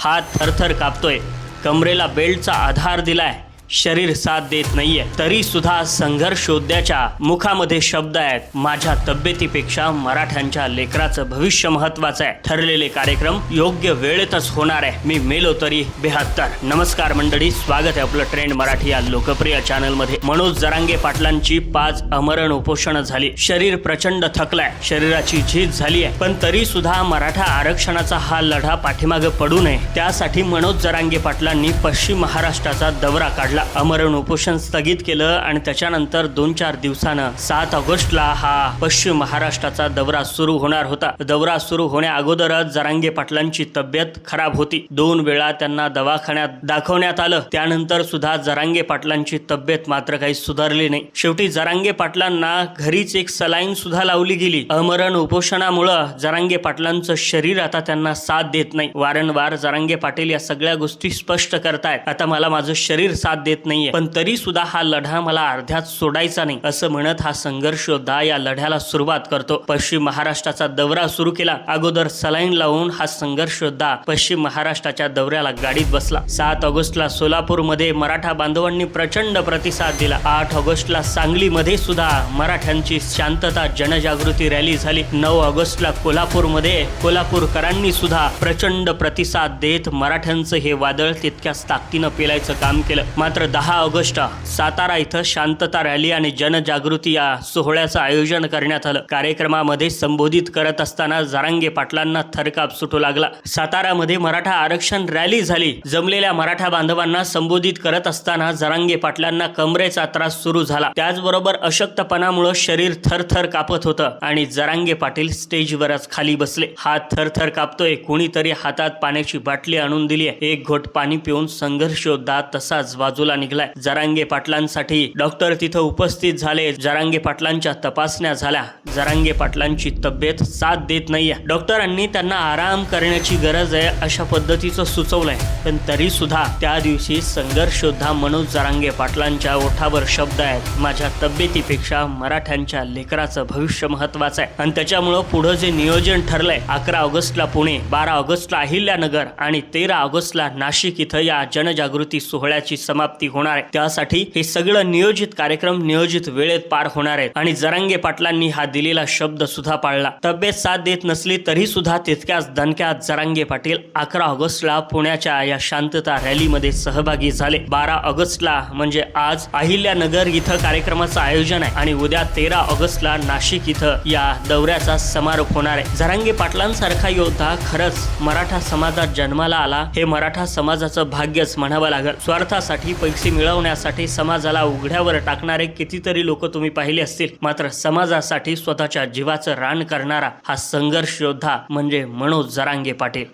हात थरथर कापतोय. कमरेला बेल्टचा आधार दिलाय. शरीर साथ देत नाहीये. तरी सुद्धा संघर्षोध्याच्या मुखामध्ये शब्द आहेत. माझ्या तब्येतीपेक्षा मराठ्यांच्या लेकराचं भविष्य महत्वाचं आहे. ठरलेले कार्यक्रम योग्य वेळेतच होणार आहे. मी मेलो तरी बेहत्तर. नमस्कार मंडळी स्वागत आहे आपलं ट्रेंड मराठी या लोकप्रिय चॅनलमध्ये मनोज जरांगे पाटलांची पाच अमरण उपोषण झाली. शरीर प्रचंड थकलाय. शरीराची झीज झाली आहे पण तरी सुद्धा मराठा आरक्षणाचा हा लढा पाठीमागे पडू नये. त्यासाठी मनोज जरांगे पाटलांनी पश्चिम महाराष्ट्राचा दौरा काढला. अमरण उपोषण स्थगित केलं आणि त्याच्यानंतर दोन चार दिवसानं सात ऑगस्टला हा पश्चिम महाराष्ट्राचा दौरा सुरू होणार होता. दौरा सुरू होण्या अगोदरच जरांगे पाटलांची तब्येत खराब होती. दोन वेळा त्यांना दवाखान्यात दाखवण्यात आलं. त्यानंतर सुद्धा जरांगे पाटलांची तब्येत मात्र काही सुधारली नाही. शेवटी जरांगे पाटलांना घरीच एक सलाईन सुद्धा लावली गेली. अमरण उपोषणामुळं जरांगे पाटलांचं शरीर आता त्यांना साथ देत नाही. वारंवार जरांगे पाटील या सगळ्या गोष्टी स्पष्ट करतायत. आता मला माझं शरीर साथ देत नाहीये. पण तरी सुद्धा हा लढा मला अर्ध्यात सोडायचा नाही असं म्हणत हा संघर्ष योद्धा या लढ्याला सुरुवात करतो. पश्चिम महाराष्ट्राचा दौरा सुरू केला. अगोदर सलाईन लावून हा संघर्ष योद्धा पश्चिम महाराष्ट्राच्या दौऱ्याला गाडीत बसला. सात ऑगस्टला सोलापूरमध्ये मराठा बांधवांनी प्रचंड प्रतिसाद दिला. आठ ऑगस्टला सांगलीमध्ये सुद्धा मराठ्यांची शांतता जनजागृती रॅली झाली. नऊ ऑगस्टला कोल्हापूरमध्ये कोल्हापूरकरांनी सुद्धा प्रचंड प्रतिसाद देत मराठ्यांचं हे वादळ तितक्याच ताकदीनं पेलायचं काम केलं. मात्र दहा ऑगस्ट सातारा इथं शांतता रॅली आणि जनजागृती या सोहळ्याचं आयोजन करण्यात आलं. कार्यक्रमामध्ये संबोधित करत असताना जरांगे पाटलांना थरकाप सुटू लागला. सातारामध्ये मराठा आरक्षण रॅली झाली. जमलेल्या मराठा बांधवांना संबोधित करत असताना जरांगे पाटलांना कमरेचा त्रास सुरू झाला. त्याचबरोबर अशक्तपणामुळे शरीर थरथर कापत होतं आणि जरांगे पाटील स्टेजवरच खाली बसले. हात थरथर कापतोय कुणीतरी हातात पाण्याची बाटली आणून दिली एक घोट पाणी पिऊन संघर्ष योद्धा तसाच बाजूला निघलाय. जरांगे पाटलांसाठी डॉक्टर तिथं उपस्थित झाले. जरांगे पाटलांच्या तपासण्या झाल्या. जरांगे पाटलांची तब्येत साथ देत नाहीये. डॉक्टरांनी त्यांना आराम करण्याची गरज आहे अशा पद्धतीचं सुचवलंय. पण तरी सुद्धा त्या दिवशी संघर्ष योद्धा मनोज जरांगे पाटलांच्या ओठावर शब्द आहेत. माझ्या तब्येतीपेक्षा मराठ्यांच्या लेकराचं भविष्य महत्वाचं आहे. आणि त्याच्यामुळं पुढं जे नियोजन ठरलंय अकरा ऑगस्टला पुणे बारा ऑगस्टला अहिल्यानगर आणि तेरा ऑगस्टला नाशिक इथं या जनजागृती सोहळ्याची समाप्ती होणार आहे. त्यासाठी हे सगळं नियोजित कार्यक्रम नियोजित वेळेत पार होणार आहेत. आणि जरांगे पाटलांनी हा दिलेला शब्द सुद्धा पाळला. तब्येत साथ देत नसली तरी सुद्धा तितक्याच दणक्यात जरांगे पाटील अकरा ऑगस्टला पुण्याच्या या शांतता रॅलीमध्ये सहभागी झाले. बारा ऑगस्टला म्हणजे आज अहिल्यानगर इथं कार्यक्रमाचं आयोजन आहे. आणि उद्या तेरा ऑगस्टला नाशिक इथं या दौऱ्याचा समारोप होणार आहे. जरांगे पाटलांसारखा योद्धा खरंच मराठा समाजात जन्माला आला. हे मराठा समाजाचं भाग्यच म्हणावं लागेल. स्वार्थासाठी पैसे मिळवण्यासाठी समाजाला उघड्यावर टाकणारे कितीतरी लोक तुम्ही पाहिले असतील. मात्र समाजासाठी स्वतःच्या जीवाचं रान करणारा हा संघर्ष योद्धा म्हणजे मनोज जरांगे पाटील.